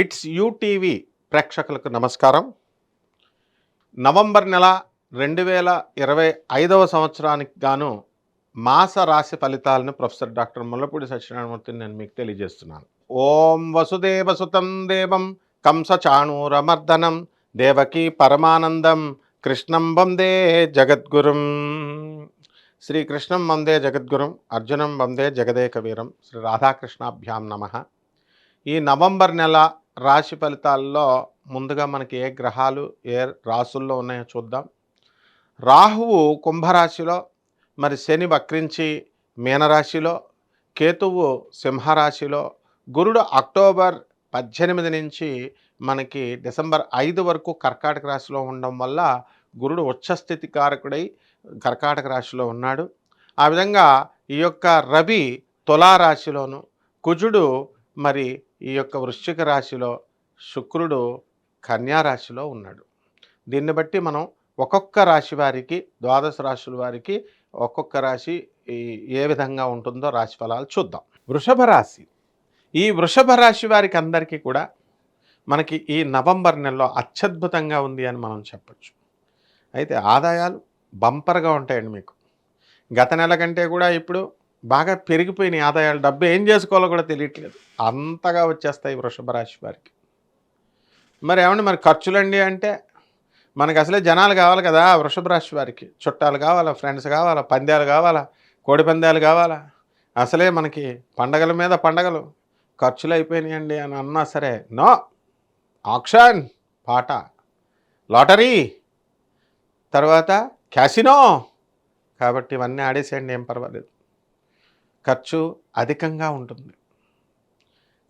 It's UTV ప్రేక్షకులకు నమస్కారం. November నెల రెండు వేల ఇరవై ఐదవ సంవత్సరానికి గాను మాస రాశి ఫలితాలను ప్రొఫెసర్ డాక్టర్ ముల్లపూడి సత్యనారాయణమూర్తిని నేను మీకు తెలియజేస్తున్నాను. ఓం వసుదేవ సుతం దేవం కంస చాణూరమర్దనం దేవకీ పరమానందం కృష్ణం వందే జగద్గురుం. శ్రీకృష్ణం వందే జగద్గురుం అర్జునం వందే జగదేక వీరం శ్రీ రాధాకృష్ణాభ్యాం నమ. ఈ నవంబర్ నెల రాశి ఫలితాల్లో ముందుగా మనకి ఏ గ్రహాలు ఏ రాసుల్లో ఉన్నాయో చూద్దాం. రాహువు కుంభరాశిలో మరి శని వక్రించి మీనరాశిలో కేతువు సింహరాశిలో గురుడు అక్టోబర్ పద్దెనిమిది నుంచి మనకి డిసెంబర్ ఐదు వరకు కర్కాటక రాశిలో ఉండడం వల్ల గురుడు ఉచ్చస్థితి కారకుడై కర్కాటక రాశిలో ఉన్నాడు. ఆ విధంగా ఈ యొక్క రవి తులారాశిలోను కుజుడు మరి ఈ యొక్క వృశ్చిక రాశిలో శుక్రుడు కన్యా రాశిలో ఉన్నాడు. దీన్ని బట్టి మనం ఒక్కొక్క రాశి వారికి ద్వాదశ రాశుల వారికి ఒక్కొక్క రాశి ఈ- ఏ విధంగా ఉంటుందో రాశి ఫలాలు చూద్దాం. వృషభ రాశి. ఈ వృషభ రాశి వారికి అందరికీ కూడా మనకి ఈ నవంబర్ నెలలో అత్యద్భుతంగా ఉంది అని మనం చెప్పచ్చు. అయితే ఆదాయాలు బంపర్గా ఉంటాయండి మీకు. గత నెల కంటే కూడా ఇప్పుడు బాగా పెరిగిపోయినాయి ఆదాయాలు. డబ్బు ఏం చేసుకోవాలో కూడా తెలియట్లేదు. అంతగా వచ్చేస్తాయి వృషభ రాశి వారికి. మరి ఏమండి మరి ఖర్చులండి అంటే మనకి అసలే జనాలు కావాలి కదా వృషభ రాశి వారికి. చుట్టాలు కావాలా ఫ్రెండ్స్ కావాలా పందాలు కావాలా కోడి పందాలు కావాలా? అసలే మనకి పండగల మీద పండగలు ఖర్చులు అయిపోయినాయండి అని అన్నా సరే. నో. ఆక్షన్ పాట. లాటరీ. తర్వాత క్యాసినో. కాబట్టి ఇవన్నీ ఆడేసేయండి ఏం పర్వాలేదు. ఖర్చు అధికంగా ఉంటుంది.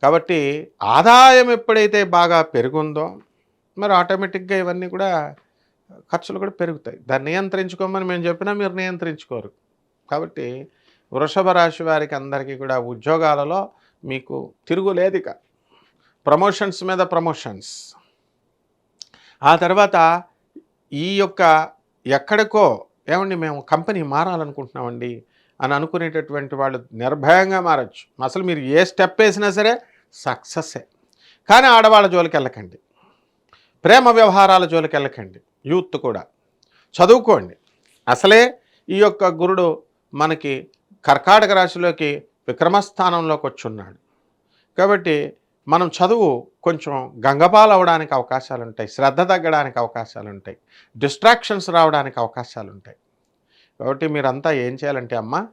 కాబట్టి ఆదాయం ఎప్పుడైతే బాగా పెరుగుందో మరి ఆటోమేటిక్గా ఇవన్నీ కూడా ఖర్చులు కూడా పెరుగుతాయి. దాన్ని నియంత్రించుకోమని మేము చెప్పినా మీరు నియంత్రించుకోరు. కాబట్టి వృషభ రాశి వారికి అందరికీ కూడా ఉద్యోగాలలో మీకు తిరుగులేదు ఇక ప్రమోషన్స్ మీద ప్రమోషన్స్. ఆ తర్వాత ఈ యొక్క ఎక్కడికో ఏమండి మేము కంపెనీ మారాలనుకుంటున్నామండి. అని అనుకునేటటువంటి వాళ్ళు నిర్భయంగా మారచ్చు. అసలు మీరు ఏ స్టెప్ వేసినా సరే సక్సెస్సే. కానీ ఆడవాళ్ళ జోలికి వెళ్ళకండి. ప్రేమ వ్యవహారాల జోలికి వెళ్ళకండి. యూత్ కూడా. చదువుకోండి. అసలే ఈ యొక్క గురుడు మనకి కర్కాటక రాశిలోకి విక్రమస్థానంలోకి వచ్చున్నాడు. కాబట్టి మనం చదువు కొంచెం గంగపాలు అవడానికి అవకాశాలు ఉంటాయి శ్రద్ధ తగ్గడానికి అవకాశాలు ఉంటాయి డిస్ట్రాక్షన్స్ రావడానికి అవకాశాలు ఉంటాయి కాబట్టి మీరంతా ఏం చేయాలంటే అమ్మ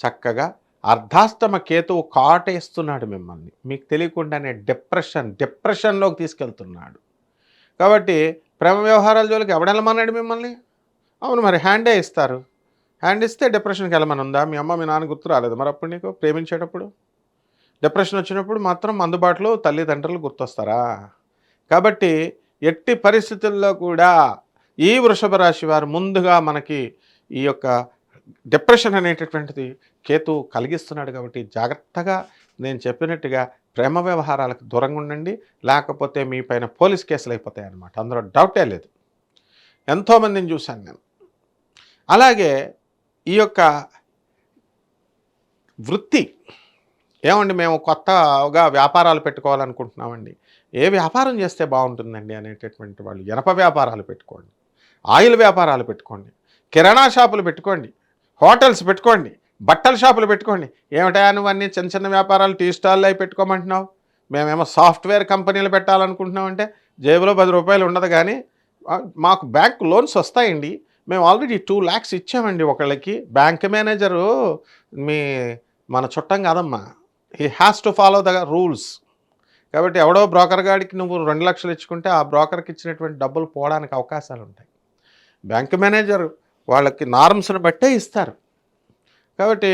చక్కగా అర్ధాష్టమ కేతువు కాటేస్తున్నాడు మిమ్మల్ని. మీకు తెలియకుండానే డిప్రెషన్ డిప్రెషన్లోకి తీసుకెళ్తున్నాడు. కాబట్టి ప్రేమ వ్యవహారాల జోలికి ఎవడెళ్ళమన్నాడు మిమ్మల్ని? అవును మరి హ్యాండే ఇస్తారు. హ్యాండ్ ఇస్తే డిప్రెషన్కి వెళ్ళమని ఉందా మీ అమ్మ మీ నాన్న గుర్తు రాలేదు. మరి అప్పుడు నీకు ప్రేమించేటప్పుడు? డిప్రెషన్ వచ్చినప్పుడు మాత్రం అందుబాటులో తల్లిదండ్రులు గుర్తొస్తారా? కాబట్టి ఎట్టి పరిస్థితుల్లో కూడా ఈ వృషభ రాశి వారు ముందుగా మనకి ఈ యొక్క డిప్రెషన్ అనేటటువంటిది కేతు కలిగిస్తున్నాడు కాబట్టి జాగ్రత్తగా నేను చెప్పినట్టుగా ప్రేమ వ్యవహారాలకు దూరంగా ఉండండి. లేకపోతే మీ పైన పోలీస్ కేసులు అయిపోతాయి అన్నమాట. అందులో డౌటే లేదు. ఎంతోమందిని చూశాను నేను. అలాగే ఈ యొక్క వృత్తి ఏమండి మేము కొత్తగా వ్యాపారాలు పెట్టుకోవాలనుకుంటున్నామండి. ఏ వ్యాపారం చేస్తే బాగుంటుందండి అనేటటువంటి వాళ్ళు ఎనప వ్యాపారాలు పెట్టుకోండి. ఆయిల్ వ్యాపారాలు పెట్టుకోండి. కిరాణా షాపులు పెట్టుకోండి హోటల్స్ పెట్టుకోండి బట్టల షాపులు పెట్టుకోండి. ఏమిటా నువ్వు అన్ని చిన్న చిన్న వ్యాపారాలు టీ స్టాల్లో అవి పెట్టుకోమంటున్నావు? మేమేమో సాఫ్ట్వేర్ కంపెనీలు పెట్టాలనుకుంటున్నామంటే జేబులో పది రూపాయలు ఉండదు కానీ మాకు బ్యాంక్ లోన్స్ వస్తాయండి. మేము ఆల్రెడీ టూ ల్యాక్స్ ఇచ్చామండి ఒకళ్ళకి. బ్యాంక్ మేనేజరు మీ మన చుట్టం కాదమ్మా he has to follow the rules కాబట్టి ఎవడో బ్రోకర్ గాడికి నువ్వు రెండు లక్షలు ఇచ్చుకుంటే ఆ బ్రోకర్కి ఇచ్చినటువంటి డబ్బులు పోవడానికి అవకాశాలు ఉంటాయి బ్యాంక్ మేనేజర్ వాళ్ళకి నార్మ్స్ని బట్టే ఇస్తారు. కాబట్టి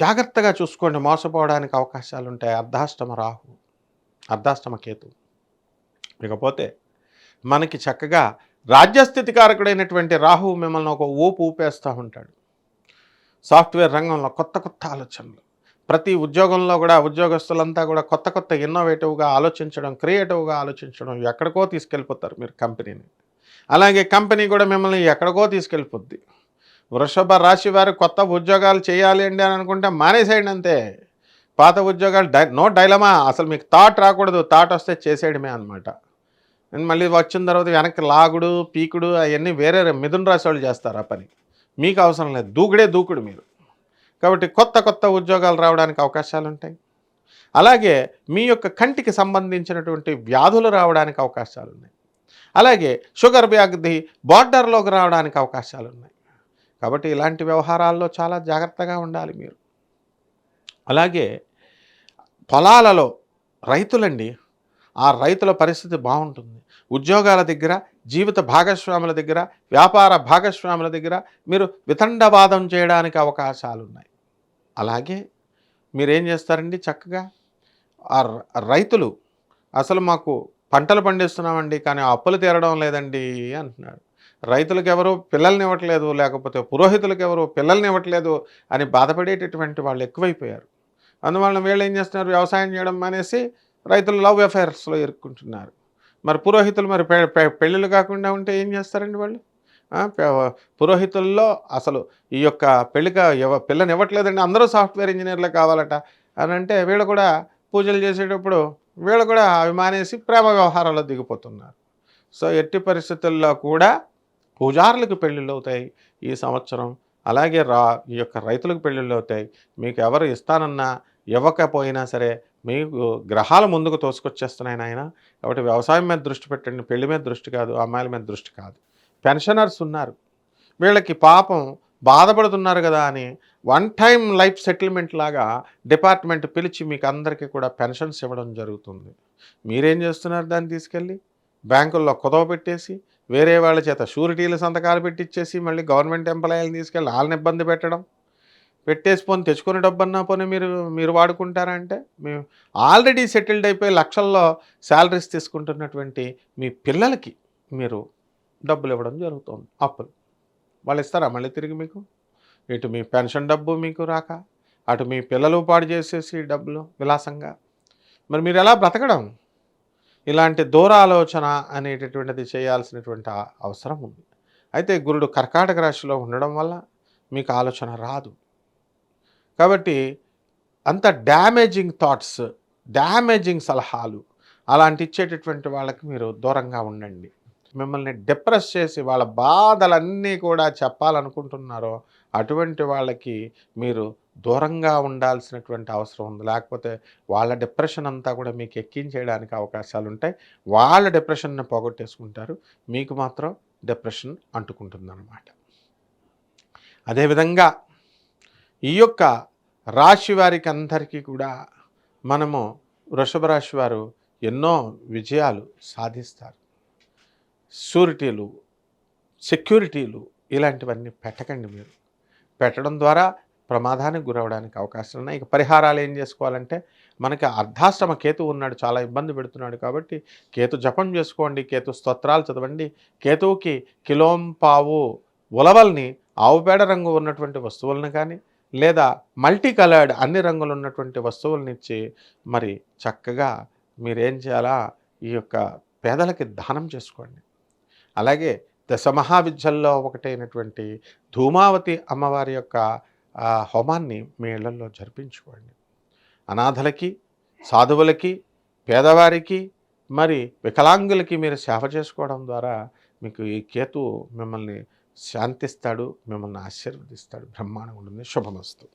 జాగ్రత్తగా చూసుకోండి. మోసపోవడానికి అవకాశాలు ఉంటాయి అర్ధాష్టమ రాహు అర్ధాష్టమ కేతు. ఇకపోతే మనకి చక్కగా రాజ్యస్థితి కారకుడైనటువంటి రాహువు మిమ్మల్ని ఒక ఊపు ఊపేస్తూ ఉంటాడు. సాఫ్ట్వేర్ రంగంలో కొత్త కొత్త ఆలోచనలు. ప్రతి ఉద్యోగంలో కూడా ఉద్యోగస్తులంతా కూడా కొత్త కొత్త ఇన్నోవేటివ్గా ఆలోచించడం క్రియేటివ్గా ఆలోచించడం ఎక్కడికో తీసుకెళ్ళిపోతారు మీరు కంపెనీని. అలాగే కంపెనీ కూడా మిమ్మల్ని ఎక్కడికో తీసుకెళ్ళిపోద్ది. వృషభ రాశి వారు కొత్త ఉద్యోగాలు చేయాలి అండి అని అనుకుంటే మానేసేయండి అంతే. పాత ఉద్యోగాలు డై నో డైలమా అసలు మీకు థాట్ రాకూడదు థాట్ వస్తే చేసేయడమే అనమాట మళ్ళీ వచ్చిన తర్వాత వెనక్కి లాగుడు పీకుడు అవన్నీ వేరే మిథున రాశి వాళ్ళు చేస్తారు ఆ పని. మీకు అవసరం లేదు దూకుడే దూకుడు మీరు. కాబట్టి కొత్త కొత్త ఉద్యోగాలు రావడానికి అవకాశాలు ఉంటాయి. అలాగే మీ యొక్క కంటికి సంబంధించినటువంటి వ్యాధులు రావడానికి అవకాశాలు ఉన్నాయి. అలాగే షుగర్ వ్యాధి బార్డర్లోకి రావడానికి అవకాశాలు ఉన్నాయి కాబట్టి ఇలాంటి వ్యవహారాల్లో చాలా జాగ్రత్తగా ఉండాలి మీరు. అలాగే పొలాలలో రైతులండి ఆ రైతుల పరిస్థితి బాగుంటుంది. ఉద్యోగాల దగ్గర జీవిత భాగస్వాముల దగ్గర వ్యాపార భాగస్వాముల దగ్గర మీరు వితండవాదం చేయడానికి అవకాశాలు ఉన్నాయి అలాగే మీరేం చేస్తారండి చక్కగా? ఆ రైతులు అసలు మాకు పంటలు పండిస్తున్నామండి కానీ అప్పులు తీరడం లేదండి అంటున్నాడు. రైతులకు ఎవరు పిల్లల్ని ఇవ్వట్లేదు లేకపోతే పురోహితులకు ఎవరు పిల్లల్ని ఇవ్వట్లేదు అని బాధపడేటటువంటి వాళ్ళు ఎక్కువైపోయారు. అందువలన వీళ్ళు ఏం చేస్తున్నారు? వ్యవసాయం చేయడం మానేసి రైతులు లవ్ అఫైర్స్లో ఇరుక్కుంటున్నారు. మరి పురోహితులు మరి పెళ్ళిళ్ళు కాకుండా ఉంటే ఏం చేస్తారండి వాళ్ళు? పురోహితుల్లో అసలు ఈ యొక్క పెళ్ళిక పిల్లని ఇవ్వట్లేదండి అందరూ సాఫ్ట్వేర్ ఇంజనీర్లు కావాలట అని అంటే వీళ్ళు కూడా పూజలు చేసేటప్పుడు వీళ్ళు కూడా అభిమానేసి ప్రేమ వ్యవహారాల్లో దిగిపోతున్నారు. సో ఎట్టి పరిస్థితుల్లో కూడా పూజారులకు పెళ్ళిళ్ళు అవుతాయి ఈ సంవత్సరం. అలాగే రా ఈ యొక్క రైతులకు పెళ్ళిళ్ళు అవుతాయి. మీకు ఎవరు ఇస్తానన్నా ఇవ్వకపోయినా సరే మీకు గ్రహాలు ముందుకు తోసుకొచ్చేస్తున్నాయి ఆయన కాబట్టి వ్యవసాయం మీద దృష్టి పెట్టండి. పెళ్ళి మీద దృష్టి కాదు అమ్మాయిల మీద దృష్టి కాదు. పెన్షనర్స్ ఉన్నారు. వీళ్ళకి పాపం బాధపడుతున్నారు కదా అని వన్ టైం లైఫ్ సెటిల్మెంట్ లాగా డిపార్ట్మెంట్ పిలిచి మీకు అందరికీ కూడా పెన్షన్స్ ఇవ్వడం జరుగుతుంది. మీరేం చేస్తున్నారు దాన్ని తీసుకెళ్ళి? బ్యాంకుల్లో కుదవ పెట్టేసి వేరే వాళ్ళ చేత షూరిటీల సంతకాలు పెట్టించేసి మళ్ళీ గవర్నమెంట్ ఎంప్లాయీలు తీసుకెళ్ళి వాళ్ళని ఇబ్బంది పెట్టడం. పెట్టేసి పోని తెచ్చుకునే డబ్బన్నా పోనీ మీరు మీరు వాడుకుంటారంటే మేము ఆల్రెడీ సెటిల్డ్ అయిపోయి లక్షల్లో శాలరీస్ తీసుకుంటున్నటువంటి మీ పిల్లలకి మీరు డబ్బులు ఇవ్వడం జరుగుతుంది. అప్పులు. వాళ్ళు ఇస్తారా మళ్ళీ తిరిగి మీకు? ఇటు మీ పెన్షన్ డబ్బు మీకు రాక అటు మీ పిల్లలు పాడు చేసేసి డబ్బులు విలాసంగా. మరి మీరు ఎలా బ్రతకడం? ఇలాంటి దూర ఆలోచన అనేటటువంటిది చేయాల్సినటువంటి అవసరం ఉంది. అయితే గురుడు కర్కాటక రాశిలో ఉండడం వల్ల మీకు ఆలోచన రాదు. కాబట్టి అంత డ్యామేజింగ్ థాట్స్ డ్యామేజింగ్ సలహాలు అలాంటి ఇచ్చేటటువంటి వాళ్ళకి మీరు దూరంగా ఉండండి. మిమ్మల్ని డిప్రెస్ చేసి వాళ్ళ బాధలన్నీ కూడా చెప్పాలనుకుంటున్నారో అటువంటి వాళ్ళకి మీరు దూరంగా ఉండాల్సినటువంటి అవసరం ఉంది. లేకపోతే వాళ్ళ డిప్రెషన్ అంతా కూడా మీకు ఎక్కించేయడానికి అవకాశాలు ఉంటాయి వాళ్ళ డిప్రెషన్ని పోగొట్టేసుకుంటారు. మీకు మాత్రం డిప్రెషన్ అంటుకుంటుందన్నమాట. అదేవిధంగా ఈ యొక్క రాశి వారికి అందరికీ కూడా మనము వృషభ రాశి వారు ఎన్నో విజయాలు సాధిస్తారు. షూరిటీలు సెక్యూరిటీలు ఇలాంటివన్నీ పెట్టకండి మీరు. పెట్టడం ద్వారా ప్రమాదానికి గురవడానికి అవకాశాలు ఉన్నాయి. ఇక పరిహారాలు ఏం చేసుకోవాలంటే మనకి అర్ధాశ్రమ కేతు ఉన్నాడు చాలా ఇబ్బంది పెడుతున్నాడు కాబట్టి కేతు జపం చేసుకోండి కేతు స్తోత్రాలు చదవండి. కేతువుకి కిలోంపావు ఉలవల్ని ఆవుపేడ రంగు ఉన్నటువంటి వస్తువులను కానీ లేదా మల్టీ కలర్డ్ అన్ని రంగులు ఉన్నటువంటి వస్తువులను ఇచ్చి మరి చక్కగా మీరేం చేయాలా? ఈ యొక్క పేదలకి దానం చేసుకోండి. అలాగే దశ మహావిద్యల్లో ఒకటైనటువంటి ధూమావతి అమ్మవారి యొక్క హోమాన్ని మీ ఇళ్ళలో జరిపించుకోండి. అనాథలకి సాధువులకి పేదవారికి మరి వికలాంగులకి మీరు సేవ చేసుకోవడం ద్వారా మీకు ఈ కేతు మిమ్మల్ని శాంతిస్తాడు మిమ్మల్ని ఆశీర్వదిస్తాడు. బ్రహ్మాండంగా ఉంటుంది. శుభమస్తు.